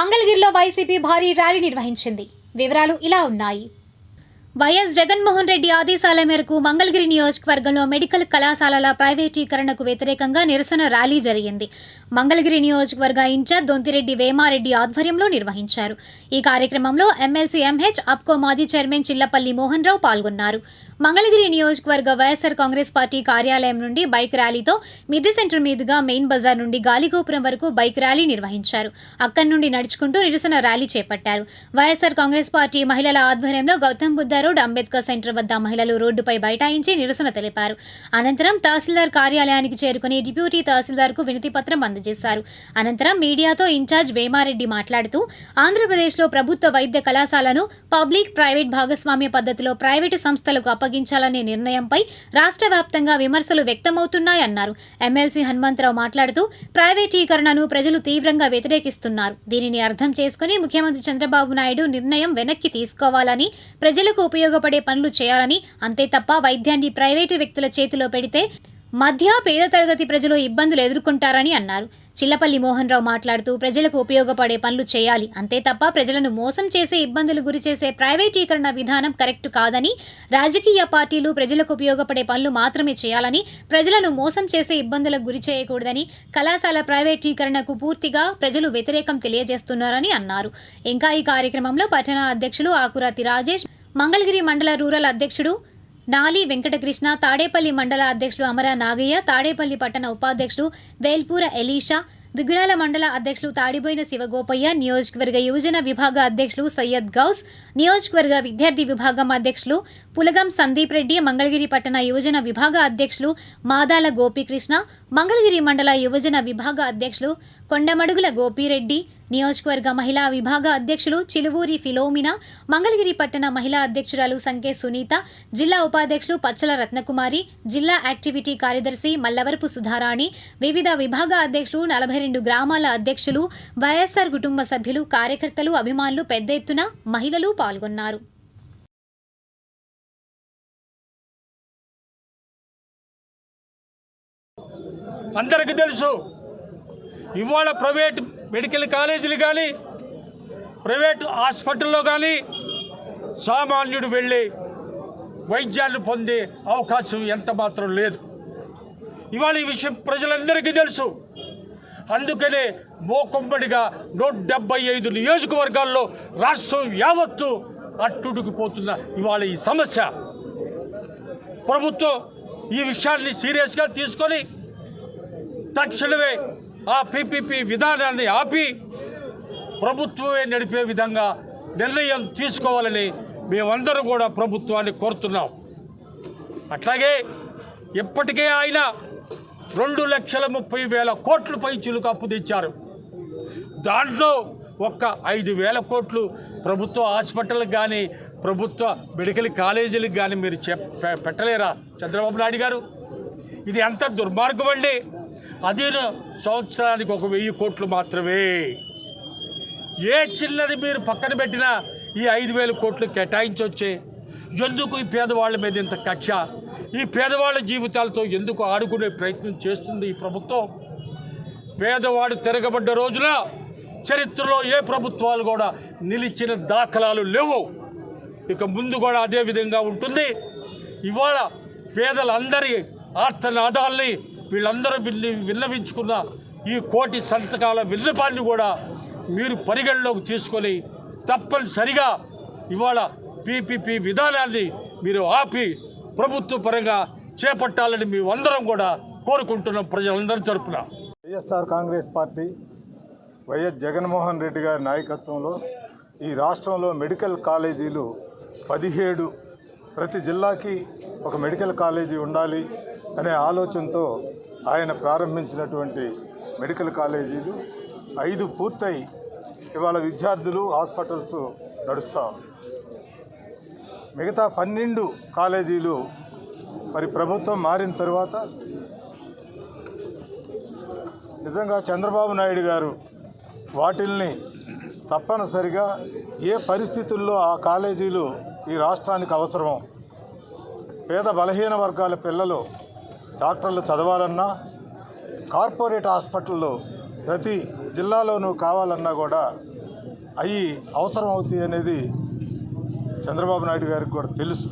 మంగళగిరిలో వైసీపీ భారీ ర్యాలీ నిర్వహించింది. వివరాలు ఇలా ఉన్నాయి. వైఎస్ జగన్మోహన్ రెడ్డి ఆదేశాల మేరకు మంగళగిరి నియోజకవర్గంలో మెడికల్ కళాశాలల ప్రైవేటీకరణకు వ్యతిరేకంగా నిరసన ర్యాలీ జరిగింది. మంగళగిరి నియోజకవర్గ ఇన్ఛార్జ్ దొంతిరెడ్డి వేమారెడ్డి ఆధ్వర్యంలో నిర్వహించారు. ఈ కార్యక్రమంలో ఎమ్మెల్సీ ఎంహెచ్ అప్కో మాజీ చైర్మన్ చిల్లపల్లి మోహన్ రావు పాల్గొన్నారు. మంగళగిరి నియోజకవర్గ వైఎస్ఆర్ కాంగ్రెస్ పార్టీ కార్యాలయం నుండి బైక్ ర్యాలీతో మిద్దె సెంటర్ మీదుగా మెయిన్ బజార్ నుండి గాలిగోపురం వరకు బైక్ ర్యాలీ నిర్వహించారు. అక్కడి నుండి నడుచుకుంటూ నిరసన ర్యాలీ చేపట్టారు. వైఎస్ఆర్ కాంగ్రెస్ పార్టీ మహిళల ఆధ్వర్యంలో గౌతమ్ బుద్ధ రోడ్ అంబేద్కర్ సెంటర్ వద్ద మహిళలు రోడ్డుపై బైఠాయించి నిరసన తెలిపారు. అనంతరం తహసీల్దార్ కార్యాలయానికి చేరుకుని డిప్యూటీ తహసీల్దార్కు వినతి పత్రం అందజేశారు. అనంతరం మీడియాతో ఇన్ఛార్జ్ వేమారెడ్డి మాట్లాడుతూ ఆంధ్రప్రదేశ్లో ప్రభుత్వ వైద్య కళాశాలను పబ్లిక్ ప్రైవేట్ భాగస్వామ్య పద్ధతిలో ప్రైవేటు సంస్థలకు అప్పగించాలనే నిర్ణయంపై రాష్ట్ర వ్యాప్తంగా విమర్శలు వ్యక్తమవుతున్నాయన్నారు. ఎమ్మెల్సీ హనుమంతరావు మాట్లాడుతూ ప్రైవేటీకరణను ప్రజలు తీవ్రంగా వ్యతిరేకిస్తున్నారు. దీనిని అర్థం చేసుకుని ముఖ్యమంత్రి చంద్రబాబు నాయుడు నిర్ణయం వెనక్కి తీసుకోవాలని ప్రజలకు ఉపయోగపడే పనులు చేయాలని అంతే తప్ప వైద్యాన్ని ప్రైవేటు వ్యక్తుల చేతిలో పెడితే మధ్య పేద తరగతి ప్రజలు ఇబ్బందులు ఎదుర్కొంటారని అన్నారు. చిల్లపల్లి మోహన్ రావు మాట్లాడుతూ ప్రజలకు ఉపయోగపడే పనులు చేయాలి. అంతే తప్ప ప్రజలను మోసం చేసే ఇబ్బందులు గురి చేసే ప్రైవేటీకరణ విధానం కరెక్ట్ కాదని రాజకీయ పార్టీలు ప్రజలకు ఉపయోగపడే పనులు మాత్రమే చేయాలని ప్రజలను మోసం చేసే ఇబ్బందులకు గురి చేయకూడదని కళాశాల ప్రైవేటీకరణకు పూర్తిగా ప్రజలు వ్యతిరేకం తెలియజేస్తున్నారని అన్నారు. ఇంకా ఈ కార్యక్రమంలో పట్టణ అధ్యక్షులు ఆకురాతి రాజేష్ మంగళగిరి మండల రూరల్ అధ్యక్షుడు నాలి వెంకటకృష్ణ తాడేపల్లి మండల అధ్యక్షులు అమర నాగయ్య తాడేపల్లి పట్టణ ఉపాధ్యక్షుడు వేల్పూర ఎలీషా దిగురాల మండల అధ్యక్షులు తాడిబోయిన శివగోపయ్య నియోజకవర్గ యువజన విభాగ అధ్యక్షులు సయ్యద్ గౌస్ నియోజకవర్గ విద్యార్థి విభాగం అధ్యక్షులు పులగం సందీప్ రెడ్డి మంగళగిరి పట్టణ యువజన విభాగ అధ్యక్షులు మాదాల గోపీకృష్ణ మంగళగిరి మండల యువజన విభాగ అధ్యక్షులు కొండమడుగుల గోపిరెడ్డి నియోజకవర్గ మహిళా విభాగ అధ్యక్షులు చిలువూరి ఫిలోమినా మంగళగిరి పట్టణ మహిళా అధ్యక్షురాలు సంకే సునీత జిల్లా ఉపాధ్యక్షులు పచ్చల రత్నకుమారి జిల్లా యాక్టివిటీ కార్యదర్శి మల్లవరపు సుధారాణి వివిధ విభాగ అధ్యక్షులు నలభై రెండు గ్రామాల అధ్యక్షులు వైఎస్ఆర్ కుటుంబ సభ్యులు కార్యకర్తలు అభిమానులు పెద్ద ఎత్తున మహిళలు పాల్గొన్నారు. అందరికీ తెలుసు ఇవాళ ప్రైవేట్ మెడికల్ కాలేజీలు కానీ ప్రైవేట్ హాస్పిటల్లో కానీ సామాన్యుడు వెళ్ళి వైద్యాన్ని పొందే అవకాశం ఎంత మాత్రం లేదు. ఇవాళ ఈ విషయం ప్రజలందరికీ తెలుసు. అందుకనే మోకొంబడిగా నూట డెబ్బై ఐదు నియోజకవర్గాల్లో రాష్ట్రం యావత్తు అట్టుడుకుపోతున్న ఇవాళ ఈ సమస్య. ప్రభుత్వం ఈ విషయాన్ని సీరియస్గా తీసుకొని తక్షణమే ఆ పీపీపీ విధానాన్ని ఆపి ప్రభుత్వమే నడిపే విధంగా నిర్ణయం తీసుకోవాలని మేమందరం కూడా ప్రభుత్వాన్ని కోరుతున్నాం. అట్లాగే ఇప్పటికే ఆయన రెండు లక్షల ముప్పై వేల కోట్ల పై చిలుక అప్పు తెచ్చారు. దాంట్లో ఒక్క ఐదు వేల కోట్లు ప్రభుత్వ హాస్పిటల్కి కానీ ప్రభుత్వ మెడికల్ కాలేజీలకు కానీ మీరు చెప్ పెట్టలేరా చంద్రబాబు నాయుడు గారు? ఇది ఎంత దుర్మార్గం అండి? అదే సంవత్సరానికి ఒక వెయ్యి కోట్లు మాత్రమే. ఏ చిన్నది మీరు పక్కన పెట్టినా ఈ ఐదు వేల కోట్లు కేటాయించొచ్చే. ఎందుకు ఈ పేదవాళ్ళ మీద ఇంత కక్ష? ఈ పేదవాళ్ళ జీవితాలతో ఎందుకు ఆడుకునే ప్రయత్నం చేస్తుంది ఈ ప్రభుత్వం? పేదవాడు తిరగబడ్డ రోజున చరిత్రలో ఏ ప్రభుత్వాలు కూడా నిలిచిన దాఖలాలు లేవు. ఇక ముందు కూడా అదే విధంగా ఉంటుంది. ఇవాళ పేదలందరి ఆర్తనాదాల్ని వీళ్ళందరూ విన్ని విన్నవించుకున్న ఈ కోటి సంతకాల విన్నపాన్ని కూడా మీరు పరిగణలోకి తీసుకొని తప్పనిసరిగా ఇవాళ పీపీపీ విధానాన్ని మీరు ఆపి ప్రభుత్వ పరంగా చేపట్టాలని మేమందరం కూడా కోరుకుంటున్నాం ప్రజలందరి తరఫున YSR Congress party YS Jaganmohan Reddy గారి నాయకత్వంలో ఈ రాష్ట్రంలో మెడికల్ కాలేజీలు పదిహేడు ప్రతి జిల్లాకి ఒక మెడికల్ కాలేజీ ఉండాలి అనే ఆలోచనతో ఆయన ప్రారంభించినటువంటి మెడికల్ కాలేజీలు ఐదు పూర్తయి ఇవాళ విద్యార్థులు హాస్పిటల్స్ నడుస్తూ ఉంది మిగతా పన్నెండు కాలేజీలు మరి ప్రభుత్వం మారిన తర్వాత నిజంగా చంద్రబాబు నాయుడు గారు వాటిల్ని తప్పనిసరిగా ఏ పరిస్థితుల్లో ఆ కాలేజీలు ఈ రాష్ట్రానికి అవసరమో పేద బలహీన వర్గాల పిల్లలు డాక్టర్లు చదవాలన్నా కార్పొరేట్ హాస్పిటల్లో ప్రతి జిల్లాలోనూ కావాలన్నా కూడా అవి అవసరం అవుతాయి అనేది చంద్రబాబు నాయుడు గారికి కూడా తెలుసు.